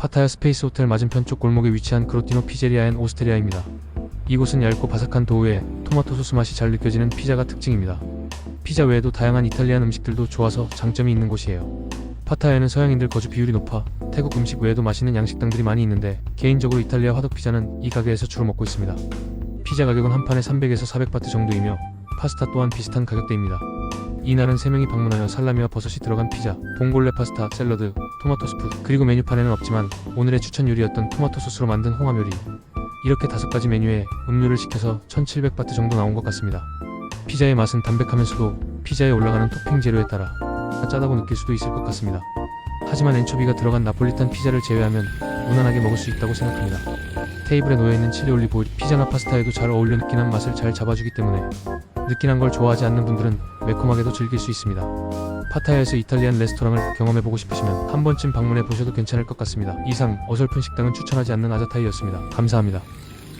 파타야 스페이스 호텔 맞은편 쪽 골목에 위치한 그로티노 피제리아 앤 오스테리아입니다. 이곳은 얇고 바삭한 도우에 토마토 소스 맛이 잘 느껴지는 피자가 특징입니다. 피자 외에도 다양한 이탈리안 음식들도 좋아서 장점이 있는 곳이에요. 파타야에는 서양인들 거주 비율이 높아 태국 음식 외에도 맛있는 양식당들이 많이 있는데 개인적으로 이탈리아 화덕 피자는 이 가게에서 주로 먹고 있습니다. 피자 가격은 한 판에 300에서 400바트 정도이며 파스타 또한 비슷한 가격대입니다. 이날은 3명이 방문하여 살라미와 버섯이 들어간 피자, 봉골레 파스타, 샐러드, 토마토 스프, 그리고 메뉴판에는 없지만 오늘의 추천 요리였던 토마토 소스로 만든 홍합 요리. 이렇게 다섯 가지 메뉴에 음료를 시켜서 1700바트 정도 나온 것 같습니다. 피자의 맛은 담백하면서도 피자에 올라가는 토핑 재료에 따라 짜다고 느낄 수도 있을 것 같습니다. 하지만 엔초비가 들어간 나폴리탄 피자를 제외하면 무난하게 먹을 수 있다고 생각합니다. 테이블에 놓여있는 칠리 올리브 피자나 파스타에도 잘 어울려 느끼한 맛을 잘 잡아주기 때문에 느끼한 걸 좋아하지 않는 분들은 매콤하게도 즐길 수 있습니다. 파타야에서 이탈리안 레스토랑을 경험해보고 싶으시면 한 번쯤 방문해 보셔도 괜찮을 것 같습니다. 이상 어설픈 식당은 추천하지 않는 아자타이였습니다. 감사합니다.